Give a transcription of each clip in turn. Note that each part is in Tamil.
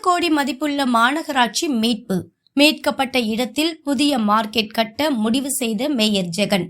கோடி மதிப்புள்ள மாநகராட்சி மீட்பு. மீட்கப்பட்ட இடத்தில் புதிய மார்க்கெட் கட்ட முடிவு செய்த மேயர் ஜெகன்.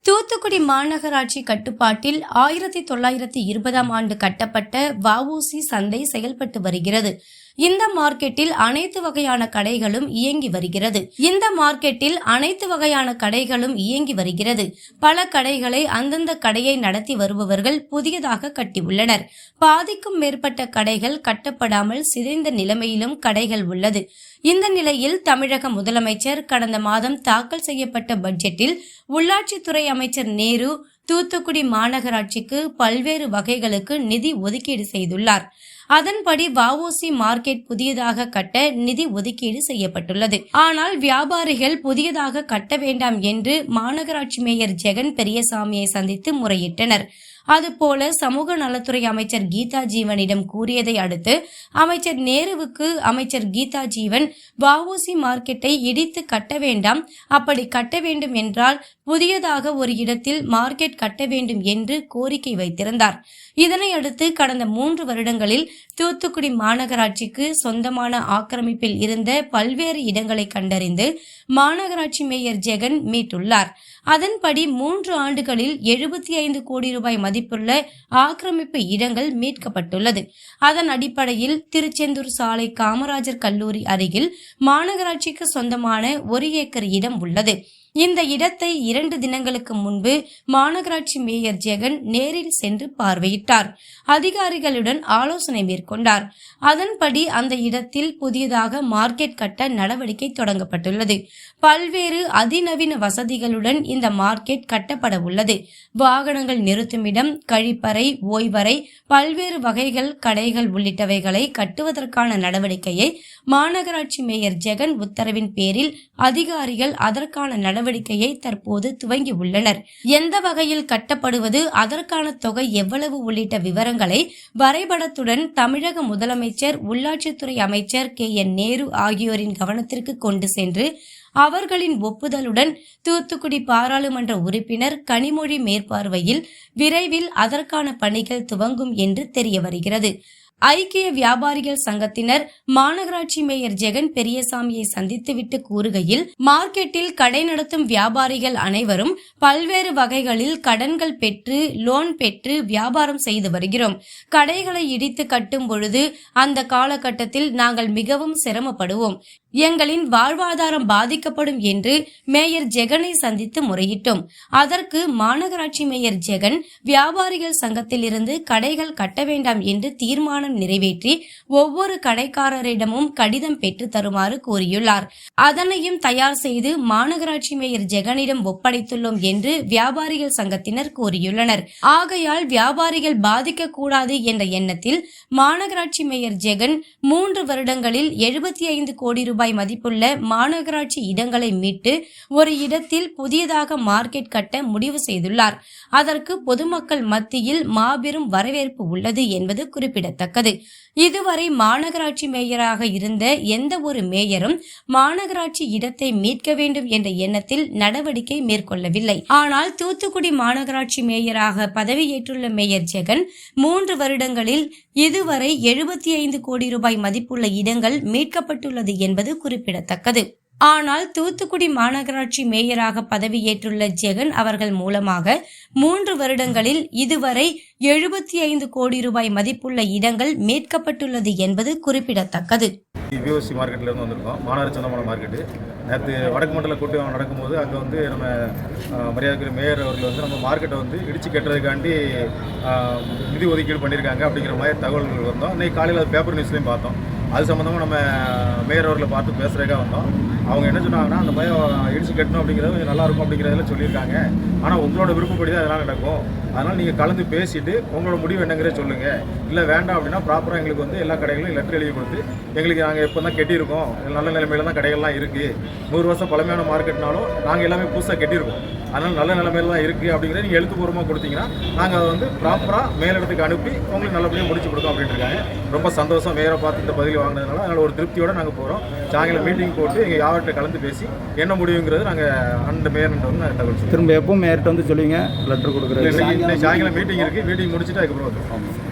தூத்துக்குடி மாநகராட்சி கட்டுப்பாட்டில் ஆயிரத்தி தொள்ளாயிரத்தி இருபதாம் ஆண்டு கட்டப்பட்ட வஉசி சந்தை செயல்பட்டு வருகிறது. இந்த மார்க்கெட்டில் அனைத்து வகையான கடைகளும் இயங்கி வருகிறது. இந்த மார்க்கெட்டில் அனைத்து வகையான கடைகளும் இயங்கி வருகிறது. பல கடைகளை அந்தந்த கடையை நடத்தி வருபவர்கள் புதியதாக கட்டியுள்ளனர். பாதிக்கும் மேற்பட்ட கடைகள் கட்டப்படாமல் சிதைந்த நிலைமையிலும் கடைகள் உள்ளது. இந்த நிலையில் தமிழக முதலமைச்சர் கடந்த மாதம் தாக்கல் செய்யப்பட்ட பட்ஜெட்டில் உள்ளாட்சித்துறை அமைச்சர் நேரு தூத்துக்குடி மாநகராட்சிக்கு பல்வேறு வகைகளுக்கு நிதி ஒதுக்கீடு செய்துள்ளார். அதன்படி வஉசி மார்க்கெட் புதியதாக கட்ட நிதி ஒதுக்கீடு செய்யப்பட்டுள்ளது. ஆனால் வியாபாரிகள் புதியதாக கட்ட வேண்டாம் என்று மாநகராட்சி மேயர் ஜெகன் பெரியசாமியை சந்தித்து முறையிட்டனர். அதுபோல சமூக நலத்துறை அமைச்சர் கீதா ஜீவனிடம் கூறியதை அடுத்து அமைச்சர் நேருவுக்கு அமைச்சர் கீதா ஜீவன் வஉசி மார்க்கெட்டை இடித்து கட்ட வேண்டாம் அப்படி கட்ட வேண்டும் என்றால் புதியதாக ஒரு இடத்தில் மார்க்கெட் கட்ட வேண்டும் என்று கோரிக்கை வைத்திருந்தார். இதனை அடுத்து கடந்த மூன்று வருடங்களில் தூத்துக்குடி மாநகராட்சிக்கு சொந்தமான ஆக்கிரமிப்பில் இருந்த பல்வேறு இடங்களை கண்டறிந்து மாநகராட்சி மேயர் ஜெகன் மீட்டுள்ளார். அதன்படி மூன்று ஆண்டுகளில் எழுபத்தி ஐந்து கோடி ரூபாய் மதிப்புள்ள ஆக்கிரமிப்பு இடங்கள் மீட்கப்பட்டுள்ளது. அதன் அடிப்படையில் திருச்செந்தூர் சாலை காமராஜர் கல்லூரி அருகில் மாநகராட்சிக்கு சொந்தமான ஒரு ஏக்கர் இடம் உள்ளது. இந்த இடத்தை இரண்டு தினங்களுக்கு முன்பு மாநகராட்சி மேயர் ஜெகன் நேரில் சென்று பார்வையிட்டார். அதிகாரிகளுடன் ஆலோசனை மேற்கொண்டார். அதன்படி அந்த இடத்தில் புதியதாக மார்க்கெட் கட்ட நடவடிக்கை தொடங்கப்பட்டுள்ளது. பல்வேறு அதிநவீன வசதிகளுடன் இந்த மார்க்கெட் கட்டப்பட உள்ளது வாகனங்கள் நிறுத்துமிடம் கழிப்பறை ஓய்வறை பல்வேறு வகைகள் கடைகள் உள்ளிட்டவைகளை கட்டுவதற்கான நடவடிக்கையை மாநகராட்சி மேயர் ஜெகன் உத்தரவின் பேரில் அதிகாரிகள் அதற்கான நடவடிக்கையை தற்போது துவங்கி உள்ளனர். எந்த வகையில் கட்டப்படுவது அதற்கான தொகை எவ்வளவு உள்ளிட்ட விவரங்களை வரைபடத்துடன் தமிழக முதலமைச்சர் உள்ளாட்சித்துறை அமைச்சர் கே. என். நேரு ஆகியோரின் கவனத்திற்கு கொண்டு சென்று அவர்களின் ஒப்புதலுடன் தூத்துக்குடி பாராளுமன்ற உறுப்பினர் கனிமொழி மேற்பார்வையில் விரைவில் அதற்கான பணிகள் துவங்கும் என்று தெரிய வருகிறது ஐக்கிய வியாபாரிகள் சங்கத்தினர் மாநகராட்சி மேயர் ஜெகன் பெரியசாமியை சந்தித்துவிட்டு கூறுகையில் மார்க்கெட்டில் கடை நடத்தும் வியாபாரிகள் அனைவரும் பல்வேறு வகைகளில் கடன்கள் பெற்று லோன் பெற்று வியாபாரம் செய்து வருகிறோம். கடைகளை இடித்து கட்டும் பொழுது அந்த காலகட்டத்தில் நாங்கள் மிகவும் சிரமப்படுவோம். எங்களின் வாழ்வாதாரம் பாதிக்கப்படும் என்று மேயர் ஜெகனை சந்தித்து முறையிட்டோம். அதற்கு மாநகராட்சி மேயர் ஜெகன் வியாபாரிகள் சங்கத்திலிருந்து கடைகள் கட்ட வேண்டாம் என்று தீர்மானம் நிறைவேற்றி ஒவ்வொரு கடைக்காரரிடமும் கடிதம் பெற்று தருமாறு கூறியுள்ளார் அதனையும் தயார் செய்து மாநகராட்சி மேயர் ஜெகனிடம் ஒப்படைத்துள்ளோம் என்று வியாபாரிகள் சங்கத்தினர் கூறியுள்ளனர் ஆகையால் வியாபாரிகள் பாதிக்க கூடாது என்ற எண்ணத்தில் மாநகராட்சி மேயர் ஜெகன் மூன்று வருடங்களில் எழுபத்தி ஐந்து கோடி ரூபாய் ரூபாய் மதிப்புள்ள மாநகராட்சி இடங்களை மீட்டு ஒரு இடத்தில் புதியதாக மார்க்கெட் கட்ட முடிவு செய்துள்ளார். அதற்கு பொதுமக்கள் மத்தியில் மாபெரும் வரவேற்பு உள்ளது என்பது குறிப்பிடத்தக்கது. இதுவரை மாநகராட்சி மேயராக இருந்த எந்த ஒரு மேயரும் மாநகராட்சி இடத்தை மீட்க வேண்டும் என்ற எண்ணத்தில் நடவடிக்கை மேற்கொள்ளவில்லை. ஆனால் தூத்துக்குடி மாநகராட்சி மேயராக பதவியேற்றுள்ள மேயர் ஜெகன் மூன்று வருடங்களில் இதுவரை எழுபத்தி ஐந்து கோடி ரூபாய் மதிப்புள்ள இடங்கள் மீட்கப்பட்டுள்ளது என்பது குறிப்பிடத்தக்கது. ஆனால் தூத்துக்குடி மாநகராட்சி மேயராக பதவியேற்றுள்ள ஜெகன் அவர்கள் மூலமாக மூன்று வருடங்களில் இதுவரை எழுபத்தி ஐந்து கோடி ரூபாய் மதிப்புள்ள இடங்கள் மீட்கப்பட்டுள்ளது என்பது குறிப்பிடத்தக்கது. பிஓசி மார்க்கெட்ல இருந்து வந்திருக்கோம். மாநகர சொந்தமான மார்க்கெட்டு. நேற்று வடக்கு மண்டல கூட்டம் நடக்கும்போது அங்கே வந்து நம்ம மரியாதைக்குரிய மேயர் அவர்கள் வந்து நம்ம மார்க்கெட்டை வந்து இடிச்சு கட்டுறதுக்காண்டி நிதி ஒதுக்கீடு பண்ணியிருக்காங்க அப்படிங்கிற மாதிரி தகவல்கள் வந்தோம். இன்னைக்கு காலையில் பேப்பர் நியூஸ்லேயும் பார்த்தோம். அது சம்மந்தமாக நம்ம மேயர் அவர்களை பார்த்து பேசுகிறதுக்காக வந்தோம். அவங்க என்ன சொன்னாங்கன்னா அந்த மாதிரி இடிச்சு கட்டணும் அப்படிங்கிறது கொஞ்சம் நல்லாயிருக்கும் அப்படிங்கிறதுல சொல்லியிருக்காங்க. ஆனால் உங்களோட விருப்பப்படி தான் அதெல்லாம் நடக்கும். அதனால் நீங்கள் கலந்து பேசிட்டு உங்களோட முடிவு என்னங்கிறத சொல்லுங்கள் இல்லை வேண்டாம் அப்படின்னா ப்ராப்பராக எங்களுக்கு வந்து எல்லா கடைகளும் லெட்டர் எழுதி கொடுத்து எங்களுக்கு நாங்கள் எப்போ தான் கட்டியிருக்கோம் நல்ல நிலைமையில தான் கடைகள்லாம் இருக்குது நூறு வருஷம் பழமையான மார்க்கெட்னாலும் நாங்கள் எல்லாமே புதுசாக கட்டியிருக்கோம். அதனால் நல்ல நிலைமையில தான் இருக்குது அப்படிங்கிறத நீங்கள் எழுத்துப்பூர்வமாக கொடுத்தீங்கன்னா நாங்கள் அதை வந்து ப்ராப்பராக மேலிடத்துக்கு அனுப்பி உங்களுக்கு நல்லபடியாக முடிச்சு கொடுக்கோம் அப்படின்ட்டு இருக்காங்க ரொம்ப சந்தோஷம் மேயரை பார்த்து இந்த பதில் வாங்கினதுனால அதனால் ஒரு திருப்தியோட நாங்கள் போகிறோம் சாயங்காலம் மீட்டிங் போட்டு எங்கள் யாவர்கிட்ட கலந்து பேசி என்ன முடிவுங்கிறது நாங்கள் அந்த மேயர்கிட்ட வந்து நாங்கள் தகவல் திரும்ப எப்போ மேயர்கிட்ட வந்து சொல்லுவீங்க லெட்டர் இன்னைக்கு சாயங்காலம் மீட்டிங் இருக்குது மீட்டிங் முடிச்சுட்டு அதுக்கப்புறம் வந்துடும்